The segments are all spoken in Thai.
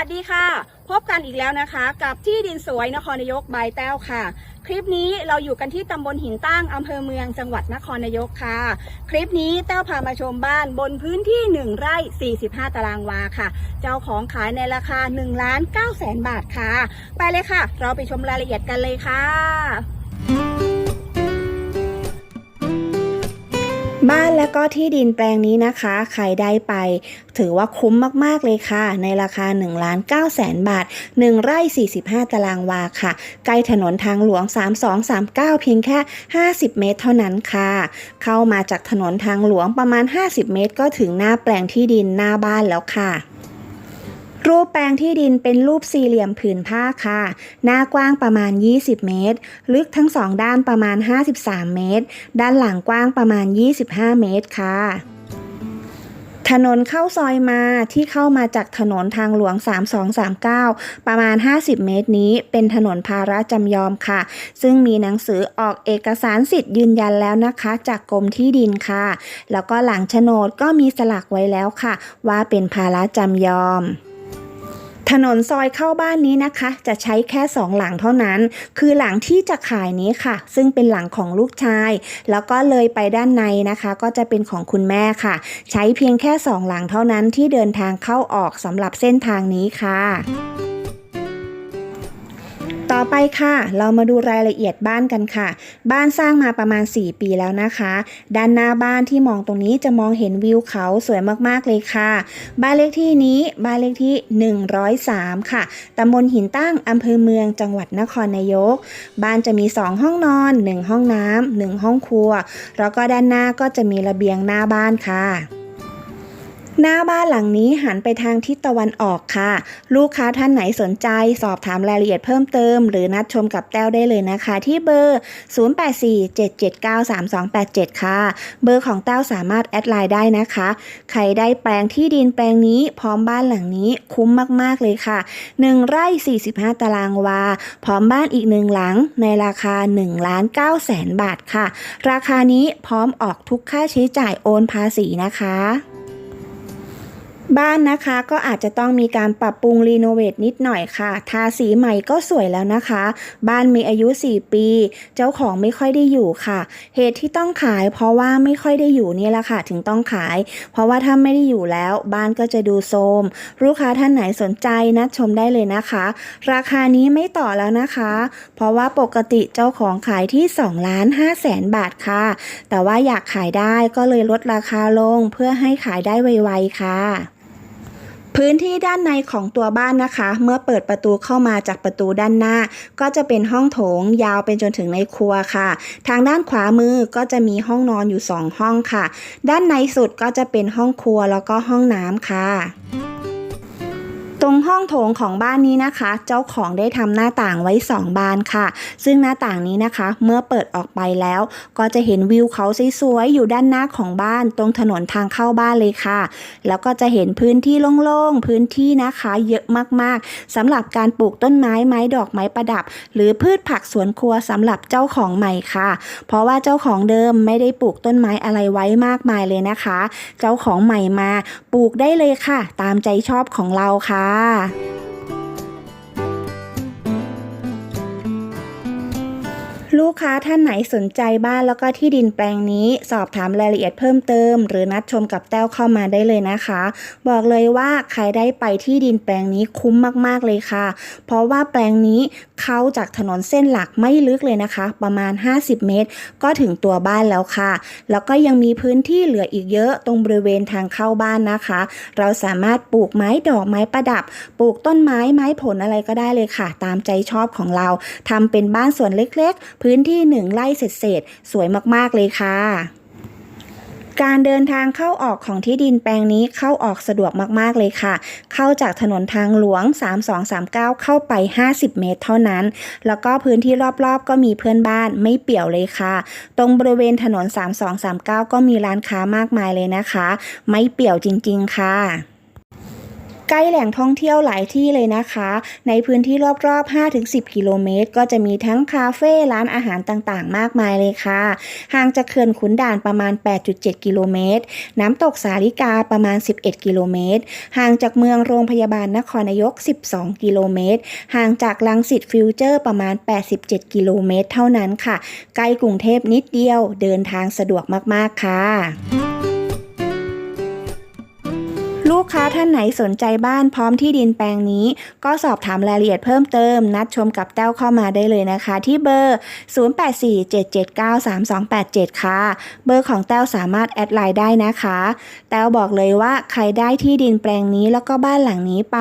ัสดีค่ะ พบกันอีกแล้วนะคะ กับที่ดินสวยนครนายกใบแต้วค่ะ คลิปนี้เราอยู่กันที่ตำบลหินตั้งอำเภอเมืองจังหวัดนครนายกค่ะ คลิปนี้แต้วพามาชมบ้านบนพื้นที่ 1 ไร่ 45 ตารางวาค่ะ เจ้าของขายในราคา1ล้าน9แสนบาทค่ะ ไปเลยค่ะ เราไปชมรายละเอียดกันเลยค่ะ บ้านและก็ที่ดินแปลงนี้นะคะใครได้ไป ถือว่าคุ้มมากๆเลยค่ะ ในราคา1ล้าน9แสนบาท 1 ไร่ 45 ตารางวาค่ะ ใกล้ถนนทางหลวง 3239 เพียงแค่ 50 เมตรเท่านั้นค่ะ เข้ามาจากถนนทางหลวงประมาณ 50 เมตร ก็ถึงหน้าแปลงที่ดินหน้าบ้านแล้วค่ะ รูปแปลงที่ดินเป็นรูปสี่เหลี่ยมผืนผ้าค่ะ หน้ากว้างประมาณ 20 เมตร ลึกทั้งสองด้านประมาณ 53 เมตร ด้านหลังกว้างประมาณ 25 เมตรค่ะ ถนนเข้าซอยมาที่เข้ามาจากถนนทางหลวง 3239 ประมาณ 50 เมตรนี้ เป็นถนนภาระจำยอมค่ะ ซึ่งมีหนังสือออกเอกสารสิทธิ์ยืนยันแล้วนะคะ จากกรมที่ดินค่ะ แล้วก็หลังโฉนดก็มีสลักไว้แล้วค่ะ ว่าเป็นภาระจำยอม ถนนซอยเข้าบ้านนี้นะคะ จะใช้แค่สองหลังเท่านั้น คือหลังที่จะขายนี้ค่ะ ซึ่งเป็นหลังของลูกชาย แล้วก็เลยไปด้านในนะคะ ก็จะเป็นของคุณแม่ค่ะ ใช้เพียงแค่สองหลังเท่านั้นที่เดินทางเข้าออกสำหรับเส้นทางนี้ค่ะ ต่อไปค่ะ เรามาดูรายละเอียดบ้านกันค่ะ บ้านสร้างมาประมาณ 4 ปีแล้วนะคะ ด้านหน้าบ้านที่มองตรงนี้จะมองเห็นวิวเขาสวยมากๆเลยค่ะ บ้านเลขที่นี้บ้านเลขที่ 103 ค่ะตำบลหินตั้งอำเภอเมืองจังหวัดนครนายก บ้านจะมี 2 ห้องนอน 1 ห้องน้ำ1ห้องครัว แล้วก็ด้านหน้าก็จะมีระเบียงหน้าบ้านค่ะ หน้าบ้านหลังนี้หันไปทางทิศตะวันออกค่ะ ลูกค้าท่านไหนสนใจสอบถามรายละเอียดเพิ่มเติม หรือนัดชมกับแต้วได้เลยนะคะ ที่เบอร์ 0847793287 ค่ะ เบอร์ของแต้วสามารถแอดไลน์ได้นะคะ ใครได้แปลงที่ดินแปลงนี้พร้อมบ้านหลังนี้คุ้มมากๆเลยค่ะ 1 ไร่ 45 ตารางวา พร้อมบ้านอีกหนึ่งหลังในราคา1ล้าน9แสนบาทค่ะ ราคานี้พร้อมออกทุกค่าใช้จ่ายโอนภาษีนะคะ บ้านนะคะก็อาจจะต้องมีการปรับปรุงรีโนเวทนิดหน่อยค่ะ ทาสีใหม่ก็สวยแล้วนะคะ บ้านมีอายุ 4 ปี เจ้าของไม่ค่อยได้อยู่ค่ะ เหตุที่ต้องขายเพราะว่าไม่ค่อยได้อยู่นี่แหละค่ะ ถึงต้องขาย เพราะว่าถ้าไม่ได้อยู่แล้ว บ้านก็จะดูโทรมลูกค้าท่านไหนสนใจนัดชมได้เลยนะคะ ราคานี้ไม่ต่อแล้วนะคะ เพราะว่าปกติเจ้าของขายที่2ล้าน5แสนบาทค่ะ แต่ว่าอยากขายได้ก็เลยลดราคาลงเพื่อให้ขายได้ไวๆค่ะ พื้นที่ด้านในของตัวบ้านนะคะ เมื่อเปิดประตูเข้ามาจากประตูด้านหน้า ก็จะเป็นห้องโถงยาวเป็นจนถึงในครัวค่ะ ทางด้านขวามือก็จะมีห้องนอนอยู่ 2 ห้องค่ะ ด้านในสุดก็จะเป็นห้องครัวแล้วก็ห้องน้ำค่ะ ตรงห้องโถงของบ้านนี้นะคะ เจ้าของได้ทำหน้าต่างไว้ 2 บานค่ะ ซึ่งหน้าต่างนี้นะคะ เมื่อเปิดออกไปแล้ว ก็จะเห็นวิวเขาสวยๆอยู่ด้านหน้าของบ้าน ตรงถนนทางเข้าบ้านเลยค่ะ แล้วก็จะเห็นพื้นที่โล่งๆพื้นที่นะคะ เยอะมากๆสำหรับการปลูกต้นไม้ไม้ดอกไม้ประดับ หรือพืชผักสวนครัวสำหรับเจ้าของใหม่ค่ะ เพราะว่าเจ้าของเดิมไม่ได้ปลูกต้นไม้อะไรไว้มากมายเลยนะคะ เจ้าของใหม่มาปลูกได้เลยค่ะ ตามใจชอบของเราค่ะค่ะ ลูกค้าท่านไหนสนใจบ้านแล้วก็ที่ดินแปลงนี้ สอบถามรายละเอียดเพิ่มเติม หรือนัดชมกับแต้วเข้ามาได้เลยนะคะ บอกเลยว่าใครได้ไปที่ดินแปลงนี้คุ้มมากๆเลยค่ะ เพราะว่าแปลงนี้เข้าจากถนนเส้นหลักไม่ลึกเลยนะคะ ประมาณ 50 เมตร ก็ถึงตัวบ้านแล้วค่ะ แล้วก็ยังมีพื้นที่เหลืออีกเยอะตรงบริเวณทางเข้าบ้านนะคะ เราสามารถปลูกไม้ดอกไม้ประดับ ปลูกต้นไม้ไม้ผลอะไรก็ได้เลยค่ะ ตามใจชอบของเราทำเป็นบ้านสวนเล็กๆพื้นที่หนึ่งไร่เศษๆสวยมากๆเลยค่ะการเดินทางเข้าออกของที่ดินแปลงนี้เข้าออกสะดวกมากๆเลยค่ะ เข้าจากถนนทางหลวง 3239 เข้าไป 50 เมตรเท่านั้น แล้วก็พื้นที่รอบๆ ก็มีเพื่อนบ้านไม่เปี่ยวเลยค่ะ ตรงบริเวณถนน 3239 ก็มีร้านค้ามากมายเลยนะคะ ไม่เปี่ยวจริง ๆ ค่ะ ใกล้แหล่งท่องเที่ยวหลายที่เลยนะคะ ในพื้นที่รอบๆ 5-10 กิโลเมตร ก็จะมีทั้งคาเฟ่ร้านอาหารต่างๆ มากมายเลยค่ะห่างจากเขื่อนขุนด่านประมาณ 8.7 กิโลเมตร น้ำตกสาลิกาประมาณ 11 กิโลเมตร ห่างจากเมืองโรงพยาบาลนครนายก 12 กิโลเมตร ห่างจากลังสิตฟิวเจอร์ประมาณ 87 กิโลเมตร เท่านั้นค่ะ ใกล้กรุงเทพนิดเดียว เดินทางสะดวกมาก ๆ ค่ะ ลูกค้าท่านไหนสนใจบ้านพร้อมที่ดินแปลงนี้ ก็สอบถามรายละเอียดเพิ่มเติม นัดชมกับแต้วเข้ามาได้เลยนะคะ ที่เบอร์ 0847793287 ค่ะ เบอร์ของแต้วสามารถแอดไลน์ได้นะคะ แต้วบอกเลยว่าใครได้ที่ดินแปลงนี้แล้วก็บ้านหลังนี้ไป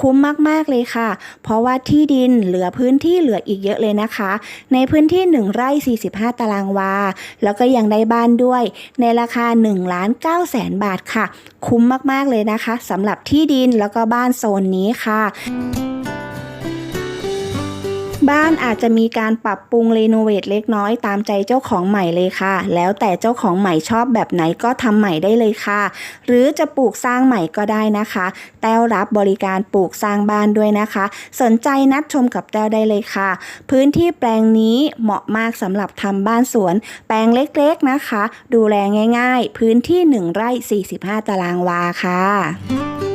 คุ้มมากๆเลยค่ะ เพราะว่าที่ดินเหลือพื้นที่เหลืออีกเยอะเลยนะคะ ในพื้นที่ 1 ไร่ 45 ตารางวา แล้วก็ยังได้บ้านด้วย ในราคา1ล้าน9แสนบาทค่ะ คุ้มมากๆเลยนะคะสำหรับที่ดินแล้วก็บ้านโซนนี้ค่ะ บ้านอาจจะมีการปรับปรุงรีโนเวทเล็กน้อยตามใจเจ้าของใหม่เลยค่ะ แล้วแต่เจ้าของใหม่ชอบแบบไหนก็ทำใหม่ได้เลยค่ะ หรือจะปลูกสร้างใหม่ก็ได้นะคะ แต้วรับบริการปลูกสร้างบ้านด้วยนะคะ สนใจนัดชมกับแต้วได้เลยค่ะ พื้นที่แปลงนี้เหมาะมากสำหรับทำบ้านสวน แปลงเล็กๆนะคะ ดูแลง่าย ๆ พื้นที่ 1 ไร่ 45 ตารางวาค่ะ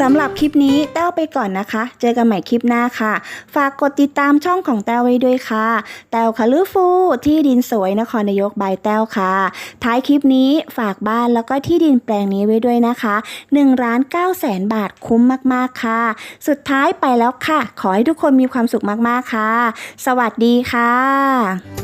สำหรับคลิปนี้แต้วไปก่อนนะคะ เจอกันใหม่คลิปหน้าค่ะ ฝากกดติดตามช่องของแต้วไว้ด้วยค่ะ แต้วคาลือฟูที่ดินสวยนครนายกบายแต้วค่ะ ท้ายคลิปนี้ฝากบ้านแล้วก็ที่ดินแปลงนี้ไว้ด้วยนะคะ1ล้าน9แสนบาทคุ้มมากๆค่ะ สุดท้ายไปแล้วค่ะ ขอให้ทุกคนมีความสุขมากๆค่ะ สวัสดีค่ะ